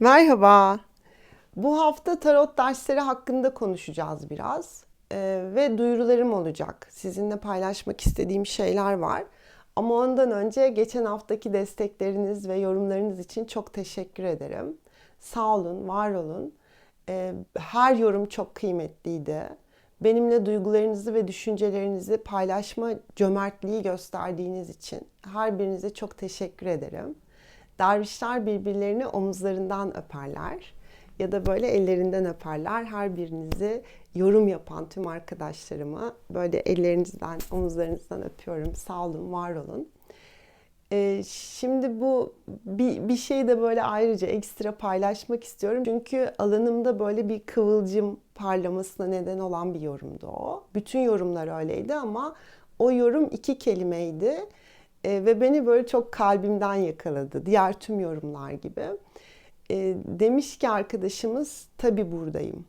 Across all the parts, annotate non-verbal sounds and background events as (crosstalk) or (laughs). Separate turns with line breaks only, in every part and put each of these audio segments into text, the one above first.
Merhaba. Bu hafta tarot dersleri hakkında konuşacağız biraz. Ee, ve duyurularım olacak. Sizinle paylaşmak istediğim şeyler var. Ama ondan önce geçen haftaki destekleriniz ve yorumlarınız için çok teşekkür ederim. Sağ olun, var olun. Ee, her yorum çok kıymetliydi. Benimle duygularınızı ve düşüncelerinizi paylaşma cömertliği gösterdiğiniz için her birinize çok teşekkür ederim. Dervişler birbirlerini omuzlarından öperler ya da böyle ellerinden öperler. Her birinizi yorum yapan tüm arkadaşlarıma böyle ellerinizden, omuzlarınızdan öpüyorum. Sağ olun, var olun. Ee, şimdi bu bir, bir şey de böyle ayrıca ekstra paylaşmak istiyorum. Çünkü alanımda böyle bir kıvılcım parlamasına neden olan bir yorumdu o. Bütün yorumlar öyleydi ama o yorum iki kelimeydi. Ee, ve beni böyle çok kalbimden yakaladı. Diğer tüm yorumlar gibi. Ee, demiş ki arkadaşımız tabi buradayım.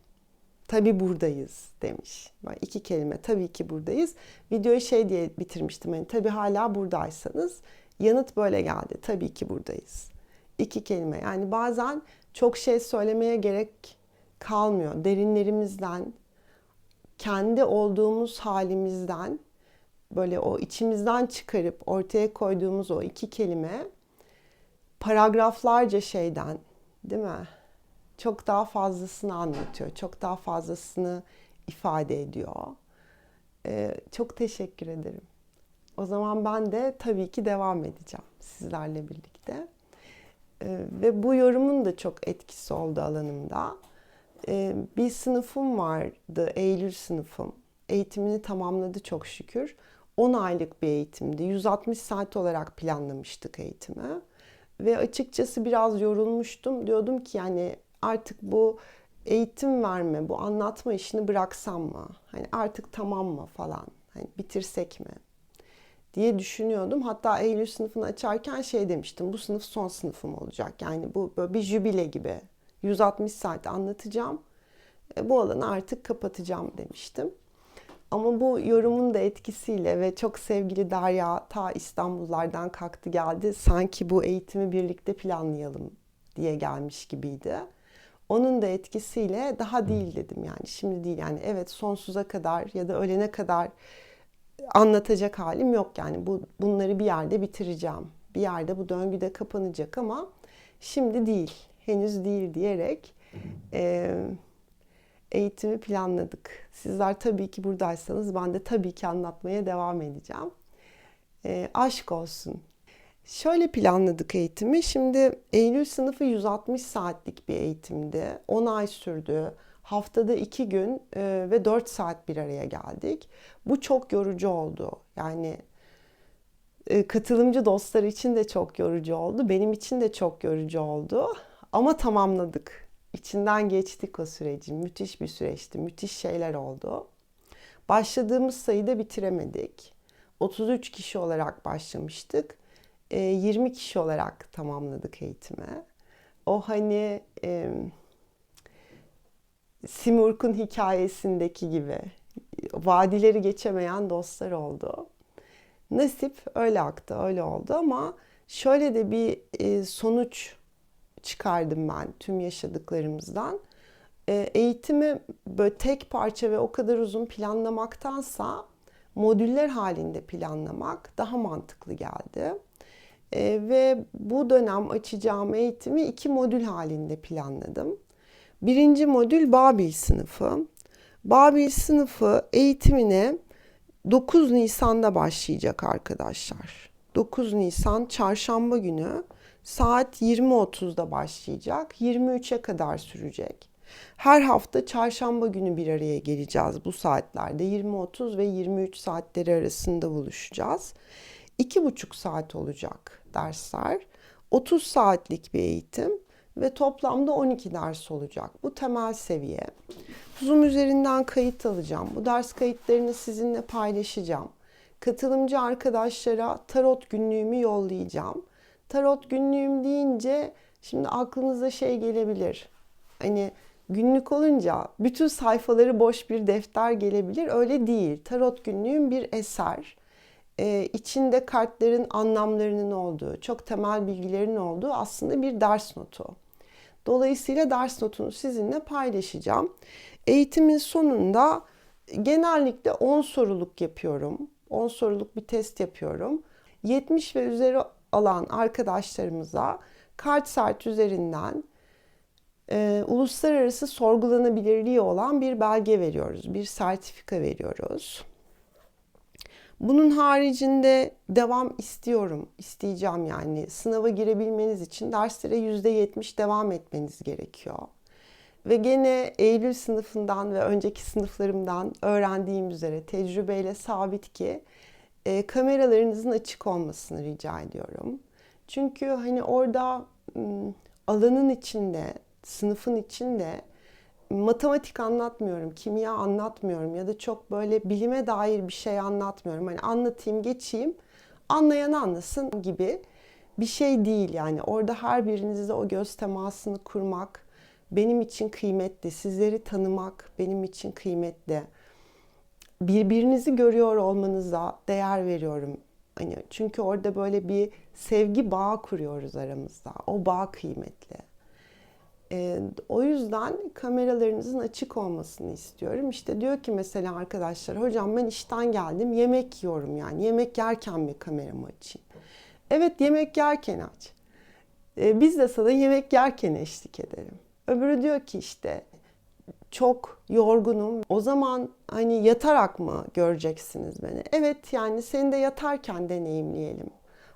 Tabi buradayız demiş. Yani iki kelime tabii ki buradayız. Videoyu şey diye bitirmiştim. Yani tabi hala buradaysanız yanıt böyle geldi. Tabii ki buradayız. İki kelime. Yani bazen çok şey söylemeye gerek kalmıyor. Derinlerimizden, kendi olduğumuz halimizden böyle o içimizden çıkarıp ortaya koyduğumuz o iki kelime paragraflarca şeyden değil mi? Çok daha fazlasını anlatıyor. Çok daha fazlasını ifade ediyor. Ee, çok teşekkür ederim. O zaman ben de tabii ki devam edeceğim sizlerle birlikte. Ee, ve bu yorumun da çok etkisi oldu alanımda. Ee, bir sınıfım vardı, Eylül sınıfım. Eğitimini tamamladı çok şükür. 10 aylık bir eğitimdi. 160 saat olarak planlamıştık eğitimi. Ve açıkçası biraz yorulmuştum. Diyordum ki yani artık bu eğitim verme, bu anlatma işini bıraksam mı? Hani artık tamam mı falan? Hani bitirsek mi? diye düşünüyordum. Hatta Eylül sınıfını açarken şey demiştim. Bu sınıf son sınıfım olacak. Yani bu böyle bir jübile gibi. 160 saat anlatacağım. E, bu alanı artık kapatacağım demiştim. Ama bu yorumun da etkisiyle ve çok sevgili Derya ta İstanbullardan kalktı geldi. Sanki bu eğitimi birlikte planlayalım diye gelmiş gibiydi. Onun da etkisiyle daha değil dedim yani şimdi değil yani evet sonsuza kadar ya da ölene kadar anlatacak halim yok yani bu bunları bir yerde bitireceğim. Bir yerde bu döngüde kapanacak ama şimdi değil, henüz değil diyerek e, eğitimi planladık. Sizler tabii ki buradaysanız ben de tabii ki anlatmaya devam edeceğim. E, aşk olsun. Şöyle planladık eğitimi. Şimdi Eylül sınıfı 160 saatlik bir eğitimdi. 10 ay sürdü. Haftada 2 gün e, ve 4 saat bir araya geldik. Bu çok yorucu oldu. Yani e, katılımcı dostlar için de çok yorucu oldu. Benim için de çok yorucu oldu. Ama tamamladık. İçinden geçtik o süreci. Müthiş bir süreçti. Müthiş şeyler oldu. Başladığımız sayıda bitiremedik. 33 kişi olarak başlamıştık. 20 kişi olarak tamamladık eğitimi. O hani e, Simurg'un hikayesindeki gibi vadileri geçemeyen dostlar oldu. Nasip öyle aktı, öyle oldu ama şöyle de bir e, sonuç çıkardım ben tüm yaşadıklarımızdan. E, eğitimi böyle tek parça ve o kadar uzun planlamaktansa modüller halinde planlamak daha mantıklı geldi. E, ve bu dönem açacağım eğitimi iki modül halinde planladım. Birinci modül Babil sınıfı. Babil sınıfı eğitimine 9 Nisan'da başlayacak arkadaşlar. 9 Nisan çarşamba günü saat 20.30'da başlayacak. 23'e kadar sürecek. Her hafta çarşamba günü bir araya geleceğiz bu saatlerde. 20.30 ve 23 saatleri arasında buluşacağız. 2,5 saat olacak dersler. 30 saatlik bir eğitim ve toplamda 12 ders olacak. Bu temel seviye. Zoom üzerinden kayıt alacağım. Bu ders kayıtlarını sizinle paylaşacağım. Katılımcı arkadaşlara tarot günlüğümü yollayacağım. Tarot günlüğüm deyince şimdi aklınıza şey gelebilir. Hani günlük olunca bütün sayfaları boş bir defter gelebilir. Öyle değil. Tarot günlüğüm bir eser. Ee, içinde kartların anlamlarının olduğu, çok temel bilgilerin olduğu aslında bir ders notu. Dolayısıyla ders notunu sizinle paylaşacağım. Eğitimin sonunda genellikle 10 soruluk yapıyorum. 10 soruluk bir test yapıyorum. 70 ve üzeri alan arkadaşlarımıza Kartsart üzerinden e, uluslararası sorgulanabilirliği olan bir belge veriyoruz, bir sertifika veriyoruz. Bunun haricinde devam istiyorum, isteyeceğim yani. Sınava girebilmeniz için derslere %70 devam etmeniz gerekiyor. Ve gene Eylül sınıfından ve önceki sınıflarımdan öğrendiğim üzere tecrübeyle sabit ki e, kameralarınızın açık olmasını rica ediyorum. Çünkü hani orada alanın içinde, sınıfın içinde matematik anlatmıyorum, kimya anlatmıyorum ya da çok böyle bilime dair bir şey anlatmıyorum. Hani anlatayım, geçeyim, anlayan anlasın gibi bir şey değil yani. Orada her birinizle o göz temasını kurmak benim için kıymetli. Sizleri tanımak benim için kıymetli. Birbirinizi görüyor olmanıza değer veriyorum. Hani çünkü orada böyle bir sevgi bağı kuruyoruz aramızda. O bağ kıymetli. E, o yüzden kameralarınızın açık olmasını istiyorum. İşte diyor ki mesela arkadaşlar hocam ben işten geldim yemek yiyorum yani. Yemek yerken mi kameramı açayım? Evet yemek yerken aç. E, biz de sana yemek yerken eşlik edelim. Öbürü diyor ki işte çok yorgunum. O zaman hani yatarak mı göreceksiniz beni? Evet yani seni de yatarken deneyimleyelim.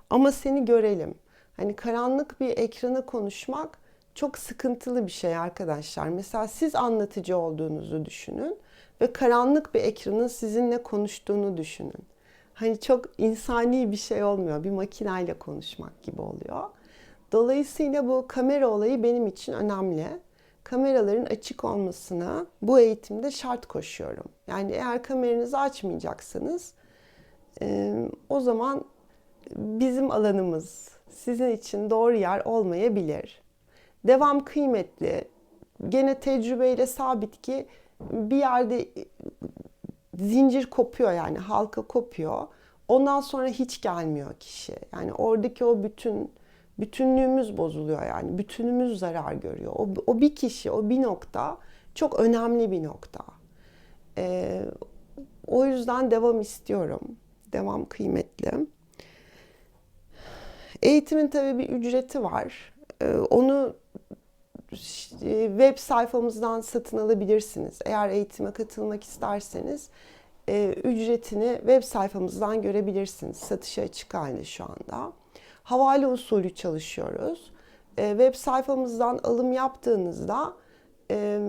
Ama seni görelim. Hani karanlık bir ekrana konuşmak çok sıkıntılı bir şey arkadaşlar. Mesela siz anlatıcı olduğunuzu düşünün ve karanlık bir ekranın sizinle konuştuğunu düşünün. Hani çok insani bir şey olmuyor. Bir makineyle konuşmak gibi oluyor. Dolayısıyla bu kamera olayı benim için önemli. Kameraların açık olmasına bu eğitimde şart koşuyorum. Yani eğer kameranızı açmayacaksanız o zaman bizim alanımız sizin için doğru yer olmayabilir. Devam kıymetli. Gene tecrübeyle sabit ki bir yerde zincir kopuyor yani halka kopuyor. Ondan sonra hiç gelmiyor kişi. Yani oradaki o bütün bütünlüğümüz bozuluyor yani. Bütünümüz zarar görüyor. O, o bir kişi, o bir nokta çok önemli bir nokta. Ee, o yüzden devam istiyorum. Devam kıymetli. Eğitimin tabii bir ücreti var. Ee, onu web sayfamızdan satın alabilirsiniz. Eğer eğitime katılmak isterseniz e, ücretini web sayfamızdan görebilirsiniz. Satışa açık halde şu anda. Havale usulü çalışıyoruz. E, web sayfamızdan alım yaptığınızda e,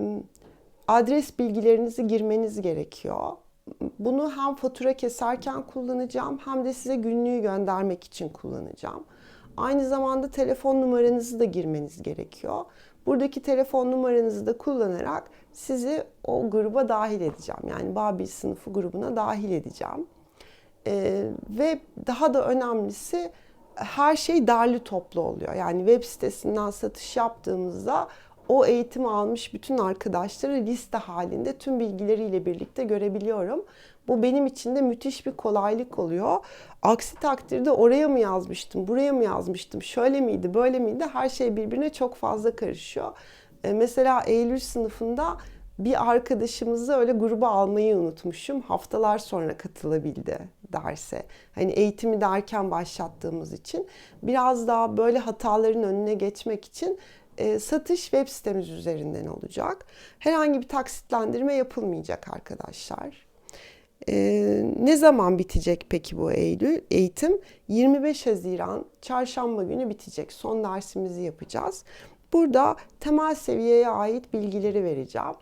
adres bilgilerinizi girmeniz gerekiyor. Bunu hem fatura keserken kullanacağım hem de size günlüğü göndermek için kullanacağım. Aynı zamanda telefon numaranızı da girmeniz gerekiyor. Buradaki telefon numaranızı da kullanarak sizi o gruba dahil edeceğim. Yani Babil sınıfı grubuna dahil edeceğim. Ee, ve daha da önemlisi her şey derli toplu oluyor. Yani web sitesinden satış yaptığımızda o eğitimi almış bütün arkadaşları liste halinde tüm bilgileriyle birlikte görebiliyorum. Bu benim için de müthiş bir kolaylık oluyor. Aksi takdirde oraya mı yazmıştım, buraya mı yazmıştım, şöyle miydi, böyle miydi her şey birbirine çok fazla karışıyor. E, mesela Eylül sınıfında bir arkadaşımızı öyle gruba almayı unutmuşum. Haftalar sonra katılabildi derse. Hani eğitimi derken başlattığımız için biraz daha böyle hataların önüne geçmek için e, satış web sitemiz üzerinden olacak. Herhangi bir taksitlendirme yapılmayacak arkadaşlar. E, ne zaman bitecek peki bu Eylül eğitim? 25 Haziran çarşamba günü bitecek. Son dersimizi yapacağız. Burada temel seviyeye ait bilgileri vereceğim.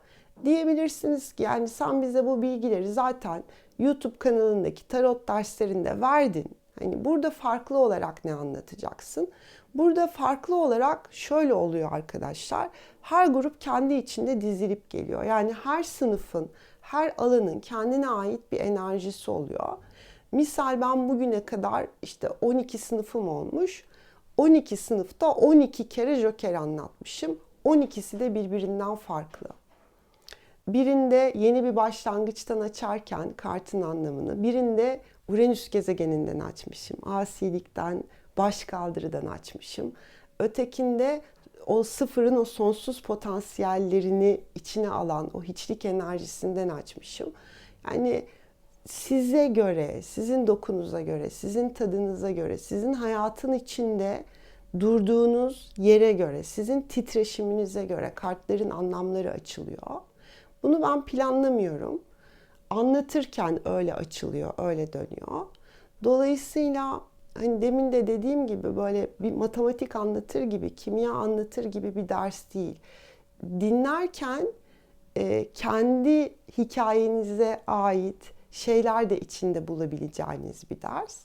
Diyebilirsiniz ki yani sen bize bu bilgileri zaten YouTube kanalındaki tarot derslerinde verdin. Hani burada farklı olarak ne anlatacaksın? Burada farklı olarak şöyle oluyor arkadaşlar. Her grup kendi içinde dizilip geliyor. Yani her sınıfın, her alanın kendine ait bir enerjisi oluyor. Misal ben bugüne kadar işte 12 sınıfım olmuş. 12 sınıfta 12 kere Joker anlatmışım. 12'si de birbirinden farklı. Birinde yeni bir başlangıçtan açarken kartın anlamını, birinde Uranüs gezegeninden açmışım. Asilikten, baş kaldırıdan açmışım. Ötekinde o sıfırın o sonsuz potansiyellerini içine alan o hiçlik enerjisinden açmışım. Yani size göre, sizin dokunuza göre, sizin tadınıza göre, sizin hayatın içinde durduğunuz yere göre, sizin titreşiminize göre kartların anlamları açılıyor. Bunu ben planlamıyorum. Anlatırken öyle açılıyor, öyle dönüyor. Dolayısıyla hani demin de dediğim gibi böyle bir matematik anlatır gibi, kimya anlatır gibi bir ders değil. Dinlerken e, kendi hikayenize ait şeyler de içinde bulabileceğiniz bir ders.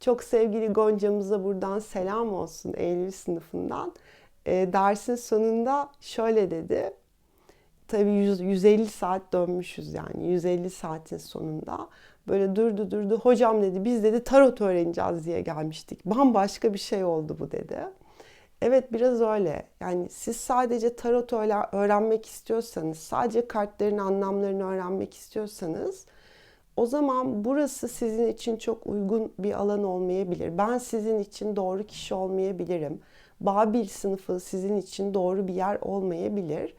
Çok sevgili Gonca'mıza buradan selam olsun Eylül sınıfından. E, dersin sonunda şöyle dedi. Tabii 100, 150 saat dönmüşüz yani 150 saatin sonunda. Böyle durdu durdu. Hocam dedi biz dedi tarot öğreneceğiz diye gelmiştik. Bambaşka bir şey oldu bu dedi. Evet biraz öyle. Yani siz sadece tarot öğrenmek istiyorsanız, sadece kartların anlamlarını öğrenmek istiyorsanız o zaman burası sizin için çok uygun bir alan olmayabilir. Ben sizin için doğru kişi olmayabilirim. Babil sınıfı sizin için doğru bir yer olmayabilir.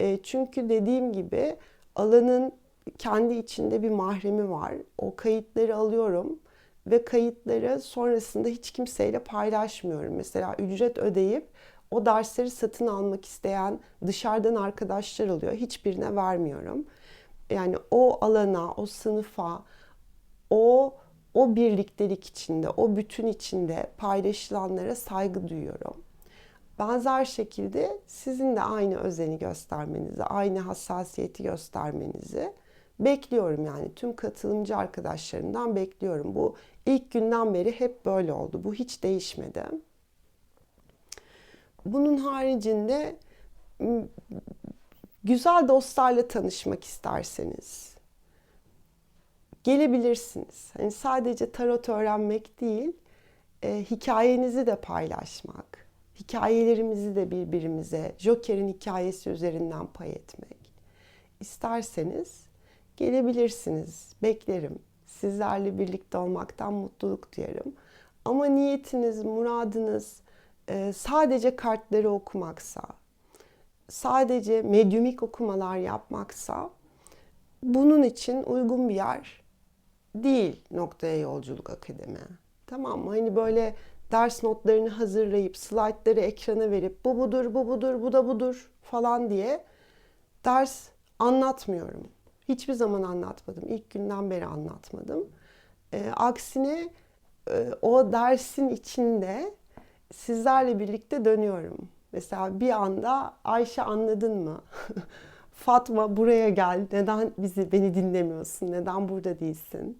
E, çünkü dediğim gibi alanın kendi içinde bir mahremi var. O kayıtları alıyorum ve kayıtları sonrasında hiç kimseyle paylaşmıyorum. Mesela ücret ödeyip o dersleri satın almak isteyen dışarıdan arkadaşlar oluyor. Hiçbirine vermiyorum. Yani o alana, o sınıfa, o o birliktelik içinde, o bütün içinde paylaşılanlara saygı duyuyorum. Benzer şekilde sizin de aynı özeni göstermenizi, aynı hassasiyeti göstermenizi bekliyorum yani tüm katılımcı arkadaşlarımdan bekliyorum. Bu ilk günden beri hep böyle oldu. Bu hiç değişmedi. Bunun haricinde güzel dostlarla tanışmak isterseniz gelebilirsiniz. Hani sadece tarot öğrenmek değil, e, hikayenizi de paylaşmak, hikayelerimizi de birbirimize, Joker'in hikayesi üzerinden pay etmek isterseniz gelebilirsiniz. Beklerim. Sizlerle birlikte olmaktan mutluluk duyarım. Ama niyetiniz, muradınız e, sadece kartları okumaksa, sadece medyumik okumalar yapmaksa bunun için uygun bir yer değil Noktaya Yolculuk Akademi. Tamam mı? Hani böyle ders notlarını hazırlayıp slaytları ekrana verip bu budur, bu budur, bu da budur falan diye ders anlatmıyorum. Hiçbir zaman anlatmadım. İlk günden beri anlatmadım. E, aksine e, o dersin içinde sizlerle birlikte dönüyorum. Mesela bir anda Ayşe anladın mı? (laughs) Fatma buraya gel. Neden bizi beni dinlemiyorsun? Neden burada değilsin?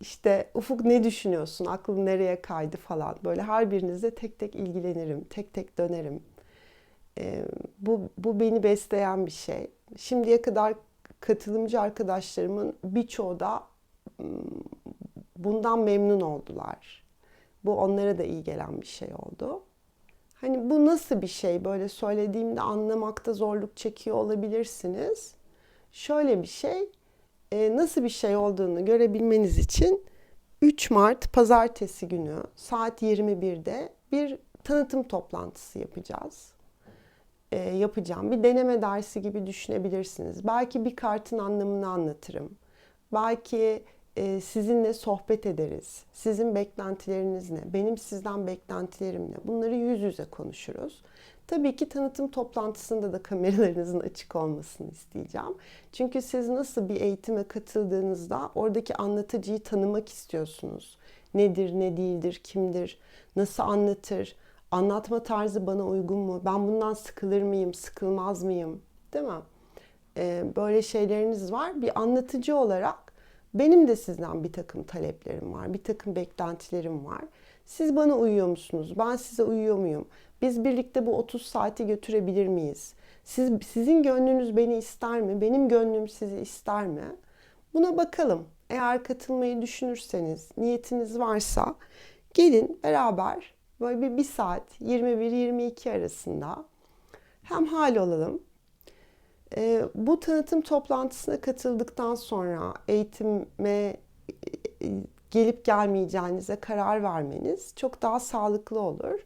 İşte Ufuk ne düşünüyorsun? Aklın nereye kaydı falan. Böyle her birinizle tek tek ilgilenirim. Tek tek dönerim. Ee, bu, bu beni besleyen bir şey. Şimdiye kadar katılımcı arkadaşlarımın birçoğu da bundan memnun oldular. Bu onlara da iyi gelen bir şey oldu. Hani bu nasıl bir şey böyle söylediğimde anlamakta zorluk çekiyor olabilirsiniz. Şöyle bir şey, e, nasıl bir şey olduğunu görebilmeniz için 3 Mart pazartesi günü saat 21'de bir tanıtım toplantısı yapacağız. E, yapacağım. Bir deneme dersi gibi düşünebilirsiniz. Belki bir kartın anlamını anlatırım. Belki e, sizinle sohbet ederiz. Sizin beklentileriniz ne? Benim sizden beklentilerim ne? Bunları yüz yüze konuşuruz. Tabii ki tanıtım toplantısında da kameralarınızın açık olmasını isteyeceğim. Çünkü siz nasıl bir eğitime katıldığınızda oradaki anlatıcıyı tanımak istiyorsunuz. Nedir, ne değildir, kimdir, nasıl anlatır, anlatma tarzı bana uygun mu, ben bundan sıkılır mıyım, sıkılmaz mıyım, değil mi? Ee, böyle şeyleriniz var. Bir anlatıcı olarak benim de sizden bir takım taleplerim var, bir takım beklentilerim var. Siz bana uyuyor musunuz? Ben size uyuyor muyum? Biz birlikte bu 30 saati götürebilir miyiz? Siz, sizin gönlünüz beni ister mi? Benim gönlüm sizi ister mi? Buna bakalım. Eğer katılmayı düşünürseniz, niyetiniz varsa gelin beraber böyle bir, bir saat 21-22 arasında hem hal olalım e, bu tanıtım toplantısına katıldıktan sonra eğitime e, gelip gelmeyeceğinize karar vermeniz çok daha sağlıklı olur.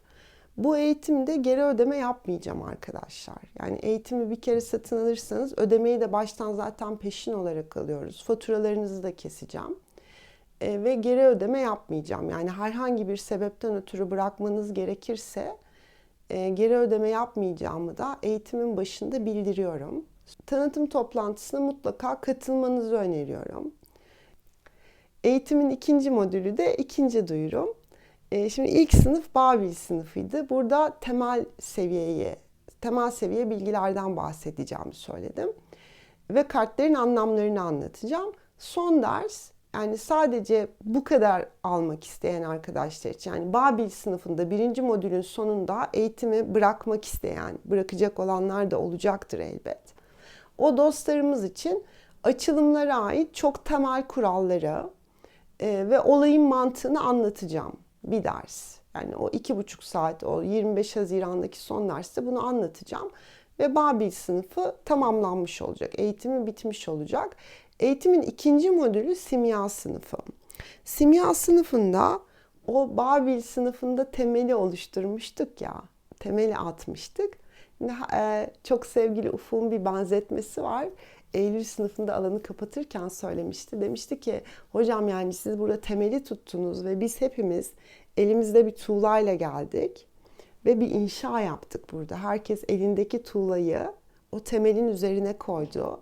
Bu eğitimde geri ödeme yapmayacağım arkadaşlar. Yani eğitimi bir kere satın alırsanız ödemeyi de baştan zaten peşin olarak alıyoruz. Faturalarınızı da keseceğim. E, ve geri ödeme yapmayacağım. Yani herhangi bir sebepten ötürü bırakmanız gerekirse e, geri ödeme yapmayacağımı da eğitimin başında bildiriyorum. Tanıtım toplantısına mutlaka katılmanızı öneriyorum. Eğitimin ikinci modülü de ikinci duyurum. E, şimdi ilk sınıf Babil sınıfıydı. Burada temel seviyeye, temel seviye bilgilerden bahsedeceğimi söyledim. Ve kartların anlamlarını anlatacağım. Son ders yani sadece bu kadar almak isteyen arkadaşlar için yani Babil sınıfında birinci modülün sonunda eğitimi bırakmak isteyen, bırakacak olanlar da olacaktır elbet. O dostlarımız için açılımlara ait çok temel kuralları e, ve olayın mantığını anlatacağım bir ders. Yani o iki buçuk saat, o 25 Haziran'daki son derste bunu anlatacağım. Ve Babil sınıfı tamamlanmış olacak, eğitimi bitmiş olacak. Eğitimin ikinci modülü simya sınıfı. Simya sınıfında o Babil sınıfında temeli oluşturmuştuk ya, temeli atmıştık. E, çok sevgili Ufuk'un bir benzetmesi var. Eylül sınıfında alanı kapatırken söylemişti. Demişti ki hocam yani siz burada temeli tuttunuz ve biz hepimiz elimizde bir tuğlayla geldik ve bir inşa yaptık burada. Herkes elindeki tuğlayı o temelin üzerine koydu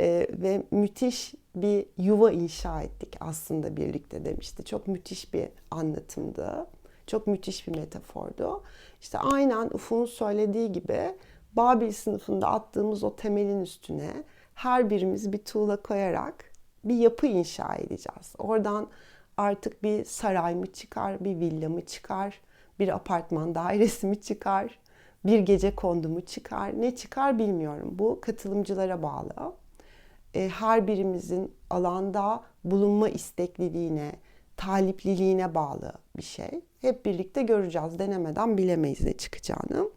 e, ve müthiş bir yuva inşa ettik aslında birlikte demişti. Çok müthiş bir anlatımdı. Çok müthiş bir metafordu. İşte aynen Ufuk'un söylediği gibi Babil sınıfında attığımız o temelin üstüne her birimiz bir tuğla koyarak bir yapı inşa edeceğiz. Oradan artık bir saray mı çıkar, bir villa mı çıkar, bir apartman dairesi mi çıkar, bir gece kondu mu çıkar, ne çıkar bilmiyorum. Bu katılımcılara bağlı. E, her birimizin alanda bulunma istekliliğine, talipliliğine bağlı bir şey. Hep birlikte göreceğiz. Denemeden bilemeyiz ne çıkacağını.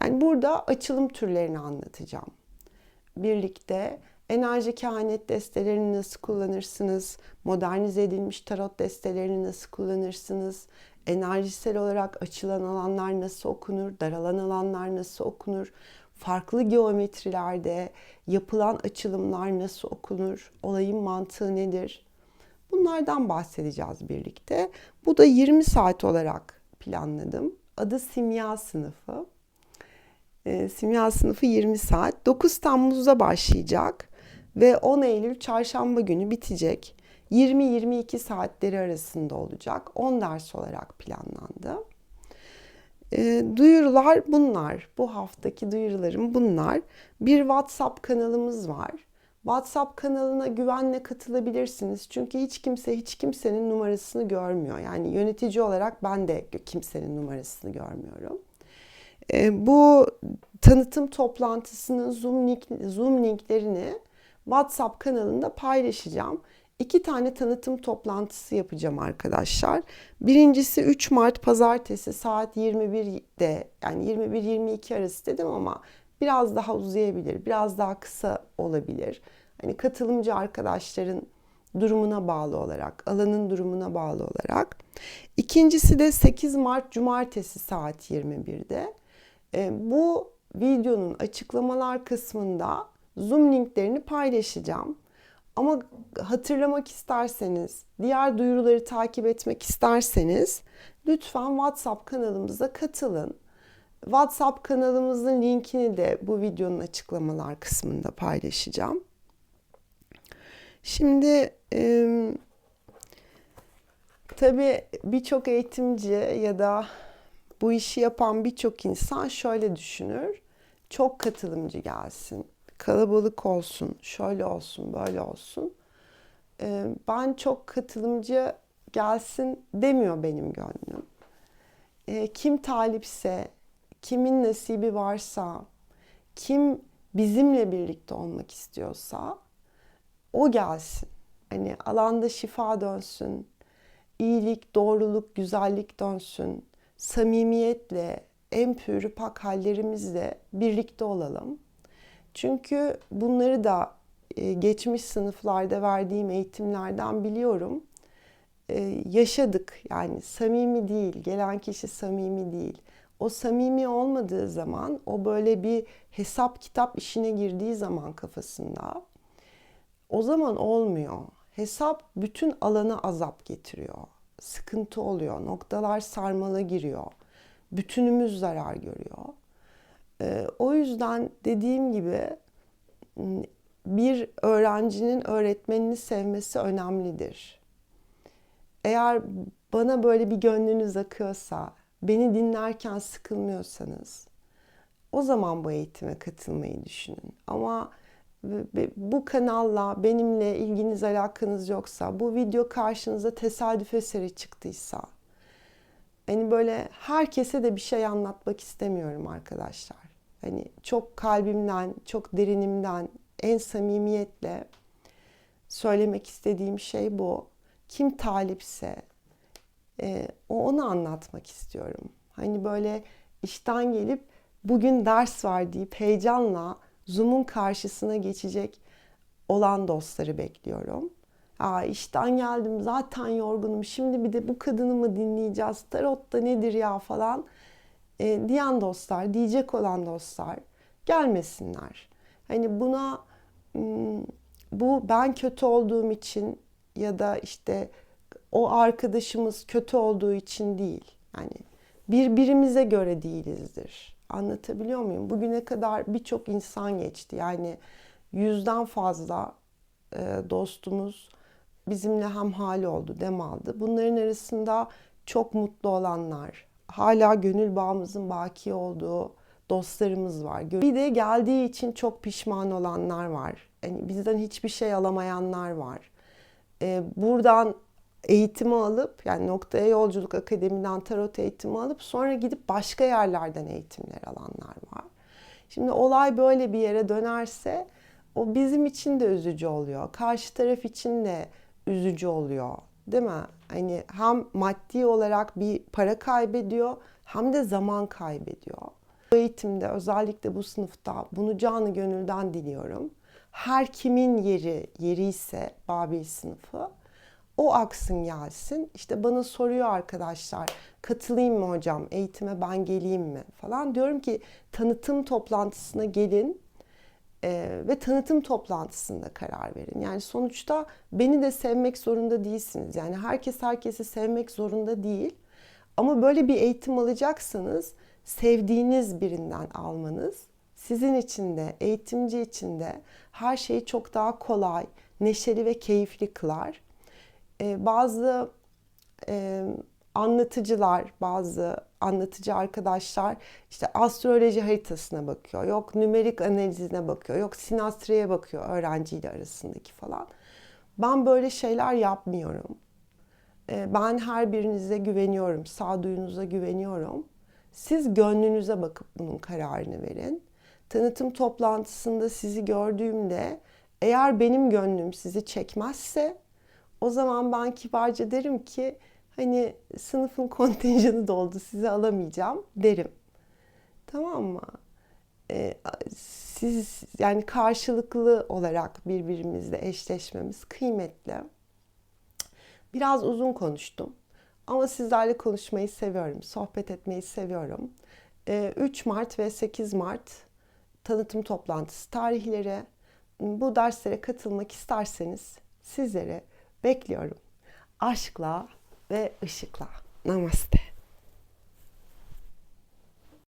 Yani burada açılım türlerini anlatacağım. Birlikte enerji kehanet destelerini nasıl kullanırsınız? Modernize edilmiş tarot destelerini nasıl kullanırsınız? Enerjisel olarak açılan alanlar nasıl okunur? Daralan alanlar nasıl okunur? Farklı geometrilerde yapılan açılımlar nasıl okunur? Olayın mantığı nedir? Bunlardan bahsedeceğiz birlikte. Bu da 20 saat olarak planladım. Adı simya sınıfı. E, simya sınıfı 20 saat. 9 Temmuz'da başlayacak ve 10 Eylül çarşamba günü bitecek. 20-22 saatleri arasında olacak. 10 ders olarak planlandı. E, duyurular bunlar. Bu haftaki duyurularım bunlar. Bir WhatsApp kanalımız var. WhatsApp kanalına güvenle katılabilirsiniz. Çünkü hiç kimse hiç kimsenin numarasını görmüyor. Yani yönetici olarak ben de kimsenin numarasını görmüyorum. E, bu tanıtım toplantısının Zoom, link, Zoom linklerini WhatsApp kanalında paylaşacağım. İki tane tanıtım toplantısı yapacağım arkadaşlar. Birincisi 3 Mart pazartesi saat 21'de yani 21-22 arası dedim ama biraz daha uzayabilir, biraz daha kısa olabilir. Hani katılımcı arkadaşların durumuna bağlı olarak, alanın durumuna bağlı olarak. İkincisi de 8 Mart Cumartesi saat 21'de. E, bu videonun açıklamalar kısmında Zoom linklerini paylaşacağım. Ama hatırlamak isterseniz, diğer duyuruları takip etmek isterseniz lütfen WhatsApp kanalımıza katılın. WhatsApp kanalımızın linkini de bu videonun açıklamalar kısmında paylaşacağım. Şimdi e, tabii birçok eğitimci ya da bu işi yapan birçok insan şöyle düşünür. Çok katılımcı gelsin, kalabalık olsun, şöyle olsun, böyle olsun. Ee, ben çok katılımcı gelsin demiyor benim gönlüm. Ee, kim talipse, kimin nasibi varsa, kim bizimle birlikte olmak istiyorsa o gelsin. Hani alanda şifa dönsün, iyilik, doğruluk, güzellik dönsün samimiyetle, en pür pak hallerimizle birlikte olalım. Çünkü bunları da e, geçmiş sınıflarda verdiğim eğitimlerden biliyorum. E, yaşadık yani samimi değil, gelen kişi samimi değil. o samimi olmadığı zaman, o böyle bir hesap kitap işine girdiği zaman kafasında o zaman olmuyor. Hesap bütün alana azap getiriyor. Sıkıntı oluyor. Noktalar sarmala giriyor. Bütünümüz zarar görüyor. Ee, o yüzden dediğim gibi bir öğrencinin öğretmenini sevmesi önemlidir. Eğer bana böyle bir gönlünüz akıyorsa, beni dinlerken sıkılmıyorsanız o zaman bu eğitime katılmayı düşünün. Ama bu kanalla benimle ilginiz alakanız yoksa, bu video karşınıza tesadüf eseri çıktıysa, hani böyle herkese de bir şey anlatmak istemiyorum arkadaşlar. Hani çok kalbimden, çok derinimden, en samimiyetle söylemek istediğim şey bu. Kim talipse e, onu anlatmak istiyorum. Hani böyle işten gelip bugün ders var deyip heyecanla Zoom'un karşısına geçecek olan dostları bekliyorum. Aa, işten geldim zaten yorgunum şimdi bir de bu kadını mı dinleyeceğiz tarot da nedir ya falan e, diyen dostlar diyecek olan dostlar gelmesinler. Hani buna hmm, bu ben kötü olduğum için ya da işte o arkadaşımız kötü olduğu için değil. Yani birbirimize göre değilizdir. Anlatabiliyor muyum? Bugüne kadar birçok insan geçti. Yani yüzden fazla e, dostumuz bizimle hem hali oldu, dem aldı. Bunların arasında çok mutlu olanlar, hala gönül bağımızın baki olduğu dostlarımız var. Bir de geldiği için çok pişman olanlar var. Yani bizden hiçbir şey alamayanlar var. Ee, buradan eğitimi alıp yani Noktaya Yolculuk Akademi'den tarot eğitimi alıp sonra gidip başka yerlerden eğitimler alanlar var. Şimdi olay böyle bir yere dönerse o bizim için de üzücü oluyor. Karşı taraf için de üzücü oluyor. Değil mi? Hani hem maddi olarak bir para kaybediyor hem de zaman kaybediyor. Bu eğitimde özellikle bu sınıfta bunu canı gönülden diliyorum. Her kimin yeri yeri ise Babil sınıfı o aksın gelsin. İşte bana soruyor arkadaşlar katılayım mı hocam eğitime ben geleyim mi falan. Diyorum ki tanıtım toplantısına gelin e, ve tanıtım toplantısında karar verin. Yani sonuçta beni de sevmek zorunda değilsiniz. Yani herkes herkesi sevmek zorunda değil. Ama böyle bir eğitim alacaksanız sevdiğiniz birinden almanız sizin için de eğitimci için de her şeyi çok daha kolay, neşeli ve keyifli kılar. Ee, bazı e, anlatıcılar, bazı anlatıcı arkadaşlar işte astroloji haritasına bakıyor, yok nümerik analizine bakıyor, yok sinastriye bakıyor öğrenciyle arasındaki falan. Ben böyle şeyler yapmıyorum. Ee, ben her birinize güveniyorum, sağduyunuza güveniyorum. Siz gönlünüze bakıp bunun kararını verin. Tanıtım toplantısında sizi gördüğümde eğer benim gönlüm sizi çekmezse o zaman ben kibarca derim ki hani sınıfın (laughs) kontenjanı doldu sizi alamayacağım derim. Tamam mı? Ee, siz yani karşılıklı olarak birbirimizle eşleşmemiz kıymetli. Biraz uzun konuştum. Ama sizlerle konuşmayı seviyorum. Sohbet etmeyi seviyorum. 3 ee, Mart ve 8 Mart tanıtım toplantısı tarihleri. Bu derslere katılmak isterseniz sizleri bekliyorum. Aşkla ve ışıkla. Namaste.